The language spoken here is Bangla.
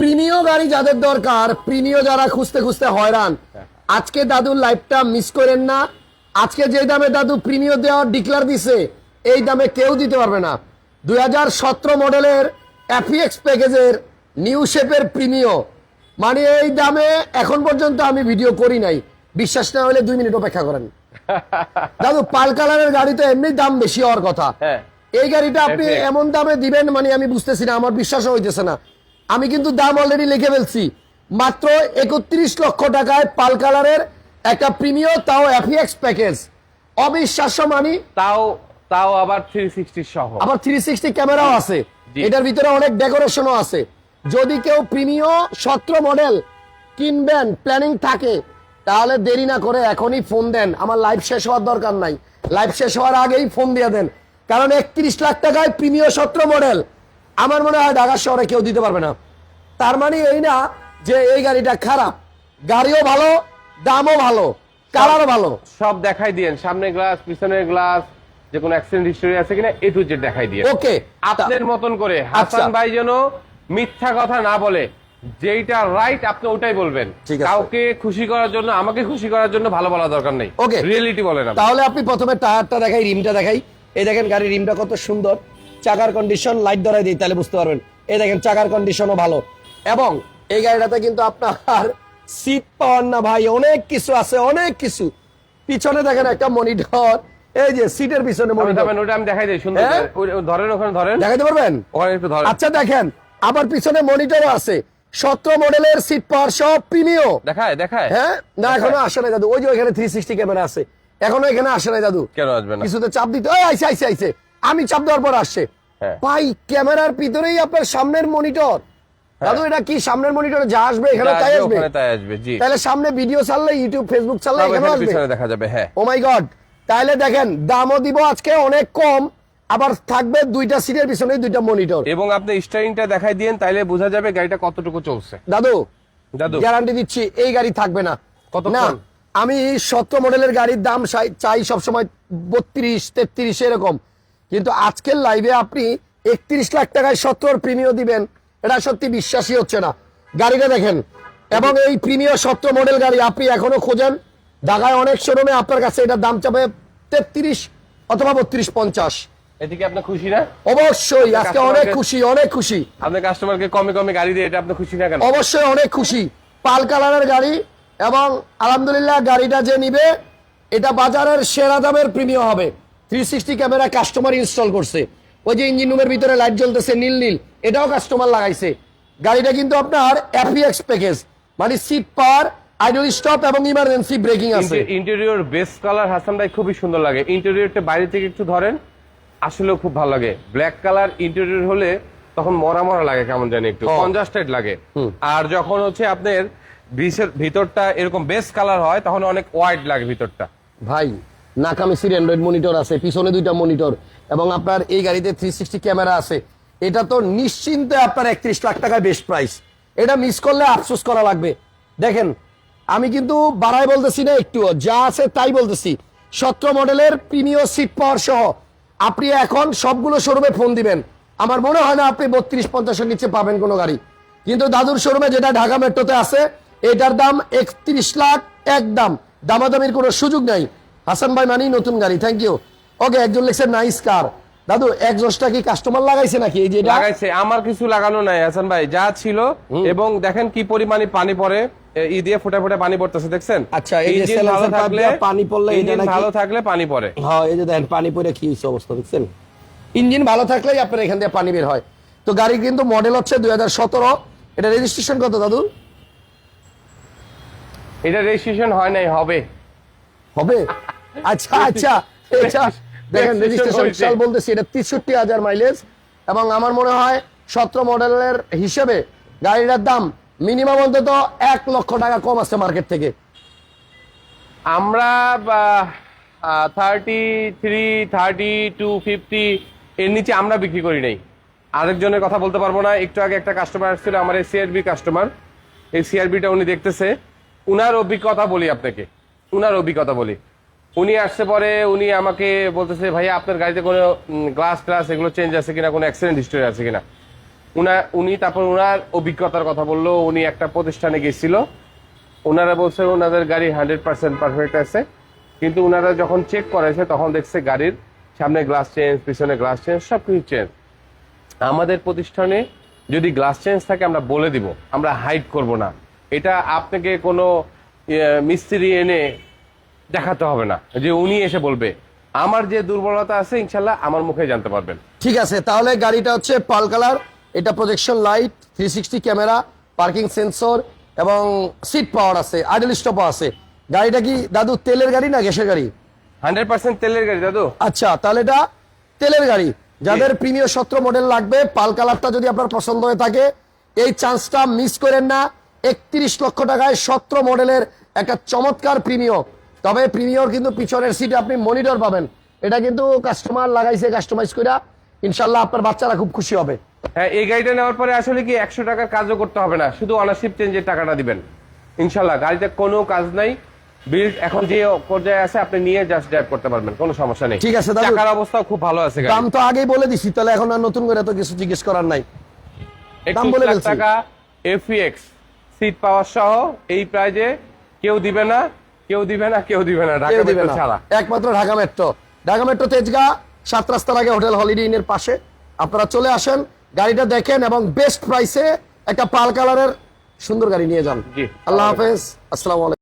প্রিমিয় গাড়ি যাদের দরকার প্রিমিয় যারা খুঁজতে খুঁজতে হয়রান। আজকে দাদুর লাইফটা মিস করেন না। আজকে যে দামে দাদু প্রিমিয় দেওয়ার ডিক্লার দিছে এই দামে কেউ দিতে পারবে না। দুই হাজার সতেরো মডেলের অ্যাফিএক্স প্যাকেজের নিউ শেপের প্রিমিয়। মানে এই দামে এখন পর্যন্ত আমি ভিডিও করি নাই। বিশ্বাস না হলে দুই মিনিট অপেক্ষা করেন। দাদু পাল কালারের গাড়ি তো এমনি দাম বেশি হওয়ার কথা। হ্যাঁ। এই গাড়িটা আপনি এমন দামে দিবেন মানে আমি বুঝতেছি না আমার বিশ্বাসও হইতেছে না। আমি কিন্তু দাম অলরেডি লিখে ফেলছি। মাত্র একত্রিশ লক্ষ টাকায় পাল কালারের একটা প্রিমিয়ার তাও এফিএক্স প্যাকেজ অবিশ্বাস্য মানি। তাও তাও আবার থ্রি সিক্সটি সহ। আবার থ্রি সিক্সটি ক্যামেরাও আছে। এটার ভিতরে অনেক ডেকোরেশনও আছে। যদি কেউ প্রিমিয় সতেরো মডেল কিনবেন প্ল্যানিং থাকে তাহলে দেরি না করে এখনই ফোন দেন। আমার লাইভ শেষ হওয়ার দরকার নাই। লাইভ শেষ হওয়ার আগেই ফোন দিয়ে দেন। কারণ একত্রিশ লাখ টাকায় প্রিমিয় সতেরো মডেল আমার মনে হয় ঢাকা শহরে কেউ দিতে পারবে না। তার মানে এই না যে এই গাড়িটা খারাপ। গাড়িও ভালো দামও ভালো কালারও ভালো। সব দেখাই দিয়েন। সামনে গ্লাস পিছনের গ্লাস যে কোনো অ্যাক্সিডেন্ট হিস্টোরি আছে কিনা এ টু জেড দেখাই দিয়ে ওকে আপনার মতন করে। হাসান আচ্ছা। ভাই যেন মিথ্যা কথা না বলে যেইটা রাইট আপনি ওটাই বলবেন। কাউকে খুশি করার জন্য আমাকে খুশি করার জন্য ভালো বলা দরকার নেই। ওকে রিয়েলিটি বলেন আপনি। তাহলে আপনি প্রথমে টায়ারটা দেখাই রিমটা দেখাই। এই দেখেন গাড়ির রিমটা কত সুন্দর। চাকার কন্ডিশন লাইট ধরাই দিই তাহলে বুঝতে পারবেন। এই দেখেন চাকার কন্ডিশনও ভালো। এবং এই গাড়িটাতে কিন্তু আপনার সিট পাওয়ার না ভাই অনেক কিছু আছে অনেক কিছু। পিছনে দেখেন একটা মনিটর এই যে সিটের পিছনে মনিটর ওটা আমি দেখাই দিই সুন্দর হ্যাঁ? করে। ওই- ওই ধরেন ওখানে ধরেন। দেখাতে পারবেন? ওখানে একটু ধরেন। আচ্ছা দেখেন আবার পিছনে মনিটরও আছে। সতেরো মডেলের সিট পাওয়ার সব প্রিমিয় দেখায় দেখায়? হ্যাঁ? না এখনও আসে নাই দাদু। ওই যে ওইখানে থ্রি সিক্সটি ক্যামেরা আছে। এখনও এখানে আসে নাই দাদু। কেন আসবে না? কিছুতে চাপ দিতে ওই আইসে আইসে আইসে। আমি চাপ দেওয়ার পর আসছে। হ্যাঁ। ভাই ক্যামেরার ভিতরেই আপনার সামনের মনিটর দাদু এটা কি সামনের মনিটরে যা আসবে এখানে তাই আসবে, তাই আসবে জি। তাহলে সামনে ভিডিও ছাড়লে ইউটিউব ফেসবুক ছাড়লে এখানে আসবে। পিছনে দেখা যাবে হ্যাঁ। ও মাই গড তাহলে দেখেন দামও দিব আজকে অনেক কম আবার থাকবে দুইটা সিটের পিছনে দুইটা মনিটর এবং আপনি স্টারিংটা দেখাই দিয়েন তাইলে বোঝা যাবে গাড়িটা কতটুকু চলছে। দাদু দাদু। গ্যারান্টি দিচ্ছি এই গাড়ি থাকবে না। কতক্ষণ? না আমি সতেরো মডেলের গাড়ির দাম চাই- সবসময় বত্রিশ তেত্রিশ এরকম। কিন্তু আজকের লাইভে আপনি একত্রিশ লাখ টাকায় সত্তর প্রিমিয় দিবেন। এটা সত্যি বিশ্বাসই হচ্ছে না। গাড়িটা দেখেন এবং এই প্রিমিয়ার সত্তর মডেল গাড়ি আপনি এখনও খোঁজেন ঢাকায় অনেক শোরুমে আপনার কাছে এটার দাম চাবে তেত্রিশ অথবা বত্রিশ পঞ্চাশ। এদিকে আপনি খুশি না? অবশ্যই আজকে অনেক খুশি অনেক খুশি। আপনি কাস্টমারকে কমে কমে গাড়ি দিয়ে এটা আপনি খুশি না কেন? অবশ্যই অনেক খুশি। পাল কালারের গাড়ি এবং আলহামদুলিল্লাহ গাড়িটা যে নিবে এটা বাজারের সেরা দামের প্রিমিয়াম হবে। Three sixty camera customer install করছে। ওই যে ইঞ্জিন রুমের ভিতরে লাইট জ্বলতেছে নীল নীল এটাও কাস্টমার লাগাইছে। গাড়িটা কিন্তু আপনার অ্যাপিএক্স প্যাকেজ মানে সিট পাওয়ার আইডল স্টপ এবং ইমার্জেন্সি ব্রেকিং আছে। ইন্টেরিয়র বেস্ট কালার হাসান ভাই খুবই সুন্দর লাগে। ইন্টেরিয়রটা বাইরে থেকে একটু ধরেন আসলেও খুব ভালো লাগে। ব্ল্যাক কালার ইন্টেরিয়র হলে তখন মরা মরা লাগে কেমন জানি একটু। কনজাস্টেড লাগে। আর যখন হচ্ছে আপনার ভিতরটা এরকম বেস্ট কালার হয় তখন অনেক ওয়াইড লাগে ভিতরটা। ভাই নাকামিসির অ্যান্ড্রয়েড মনিটর আছে, পিছনে দুইটা মনিটর, এবং আপনার এই গাড়িতে থ্রি সিক্সটি ক্যামেরা আছে। এটা তো নিশ্চিন্তে আপনার একত্রিশ লাখ টাকায় বেস্ট প্রাইস এটা মিস করলে আফসোস করা লাগবে। দেখেন, আমি কিন্তু বাড়াই বলতেছি না একটু, যা আছে তাই বলতেছি। সতেরো মডেলের প্রিমিয় সিট পাওয়ার সহ, আপনি এখন সবগুলো শোরুমে ফোন দিবেন। আমার মনে হয় না আপনি বত্রিশ, পঞ্চাশের নিচে পাবেন কোনো গাড়ি। কিন্তু দাদুর শোরুমে যেটা ঢাকা মেট্রোতে আছে, এটার দাম একত্রিশ লাখ একদম দামাদামির কোনো সুযোগ নাই। হাসান ভাই মানি নতুন গাড়ি থ্যাংক ইউ ওকে একজন লিখছে নাইস কার দাদু একজোসটা কি কাস্টমার লাগাইছে নাকি? এই যে এটা? লাগাইছে আমার কিছু লাগানো নাই হাসান ভাই যা ছিল। এবং দেখেন কি পরিমাণে পানি পড়ে এ, ই দিয়ে ফুটে ফুটে পানি পড়তেছে দেখছেন? আচ্ছা, এই যে ভালো থাকলে পানি পড়লে এটা নাকি- ভালো থাকলে পানি পড়ে। হ্যাঁ এই যে দেখেন পানি পড়ে কি হয়েছে অবস্থা দেখছেন? ইঞ্জিন ভালো থাকলেই আপনার এখান থেকে পানি বের হয়। তো গাড়ির কিন্তু মডেল হচ্ছে দুই হাজার সতেরো। এটা রেজিস্ট্রেশন কত দাদু? এটা রেজিস্ট্রেশন হয় নাই হবে। হবে? আচ্ছা আচ্ছা এটা দেখেন রেজিস্ট্রেশন। সাল বলতেছি এটা তেষট্টি হাজার মাইলেজ এবং আমার মনে হয় সতেরো মডেলের হিসেবে গাড়িটার দাম মিনিমাম অন্তত এক লক্ষ টাকা কম আছে মার্কেট থেকে। আমরা thirty three thirty two fifty এর নিচে আমরা বিক্রি করি নাই। আরেকজনের কথা বলতে পারব না। একটু আগে একটা কাস্টমার আসছিল আমার এই সিআরবি কাস্টমার এই সিআরবিটা উনি দেখতেছে। উনার অভিজ্ঞতা বলি আপনাকে। উনার অভিজ্ঞতা বলি। উনি আসছে পরে উনি আমাকে বলতেছে ভাইয়া আপনার গাড়িতে কোনো গ্লাস ট্লাস এগুলো চেঞ্জ আছে কিনা কোনো অ্যাক্সিডেন্ট হিস্টোরি আছে কিনা? উনা উনি তারপর ওনার অভিজ্ঞতার কথা বলল উনি একটা প্রতিষ্ঠানে গেছিল। ওনারা বলছে ওনাদের গাড়ি হান্ড্রেড পার্সেন্ট পারফেক্ট আছে। কিন্তু ওনারা যখন চেক করেছে তখন দেখছে গাড়ির সামনে গ্লাস চেঞ্জ পিছনে গ্লাস চেঞ্জ সব কিছু চেঞ্জ আমাদের প্রতিষ্ঠানে যদি গ্লাস চেঞ্জ থাকে আমরা বলে দিব আমরা হাইড করব না। এটা আপনাকে কোনো ইয়ে, মিস্ত্রি এনে দেখাতে হবে না যে উনি এসে বলবে। আমার যে দুর্বলতা আছে ইনশাল্লাহ আমার মুখে জানতে পারবেন। ঠিক আছে তাহলে গাড়িটা হচ্ছে পাল কালার এটা projection light three sixty camera parking sensor এবং সিট পাওয়ার আছে আইডল স্টপও আছে। গাড়িটা কি দাদু তেলের গাড়ি না গ্যাসের গাড়ি? হান্ড্রেড পার্সেন্ট তেলের গাড়ি দাদু। আচ্ছা তাহলে এটা তেলের গাড়ি। যাদের প্রিমিয় সত্র মডেল লাগবে পাল কালারটা যদি আপনার পছন্দ হয়ে থাকে এই চান্সটা মিস করেন না। একত্রিশ লক্ষ টাকায় সত্র মডেলের একটা চমৎকার প্রিমিয় তবে প্রিমিয়র কিন্তু পিছনের সিটে আপনি মনিটর পাবেন। এটা কিন্তু কাস্টমার লাগাইছে কাস্টমাইজ করে ইনশাল্লাহ আপনার বাচ্চারা খুব খুশি হবে। হ্যাঁ এই গাড়িটা নেওয়ার পরে আসলে কি একশো টাকার কাজও করতে হবে না শুধু অনারশিপ চেঞ্জের টাকাটা দিবেন। ইনশাল্লাহ গাড়িতে কোনো কাজ নাই। বিল্ড এখন যে পর্যায়ে আছে আপনি নিয়ে জাস্ট ড্রাইভ করতে পারবেন কোনো সমস্যা নেই। ঠিক আছে। টাকার অবস্থাও খুব ভালো আছে দাম তো আগেই বলে দিছি তাহলে এখন আর নতুন করে তো কিছু জিজ্ঞেস করার নাই। দাম একত্রিশ বলে লাখ টাকা এফিএক্স সিট পাওয়ার সহ এই প্রাইজে কেউ দিবে না। কেউ দিবে না কেউ দিবে না ঢাকা মেট্রো ছাড়া। একমাত্র ঢাকা মেট্রো ঢাকা মেট্রো তেজগা সাত রাস্তার আগে হোটেল হলিডে ইনের পাশে। আপনারা চলে আসেন গাড়িটা দেখেন এবং বেস্ট প্রাইসে একটা পাল কালারের সুন্দর গাড়ি নিয়ে যান। জি। আল্লাহ হাফেজ। আসসালামু আলাইকুম।